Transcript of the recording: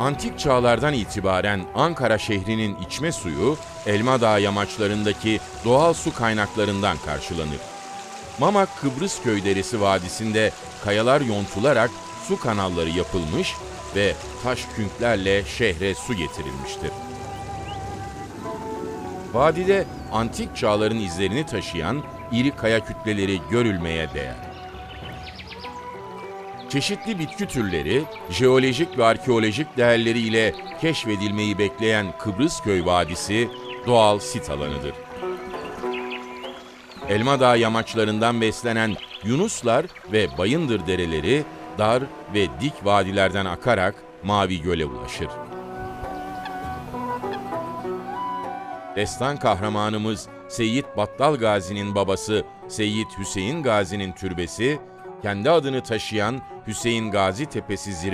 Antik çağlardan itibaren Ankara şehrinin içme suyu Elma Dağı yamaçlarındaki doğal su kaynaklarından karşılanır. Mamak Kıbrıs Köyderesi Vadisi'nde kayalar yontularak su kanalları yapılmış ve taş künklerle şehre su getirilmiştir. Vadide antik çağların izlerini taşıyan iri kaya kütleleri görülmeye değer. Çeşitli bitki türleri, jeolojik ve arkeolojik değerleriyle keşfedilmeyi bekleyen Kıbrısköy Vadisi doğal sit alanıdır. Elmadağ yamaçlarından beslenen Yunuslar ve Bayındır dereleri dar ve dik vadilerden akarak Mavi Göl'e ulaşır. Destan kahramanımız Seyyid Battal Gazi'nin babası Seyyid Hüseyin Gazi'nin türbesi, kendi adını taşıyan Hüseyin Gazi Tepesi zirvesi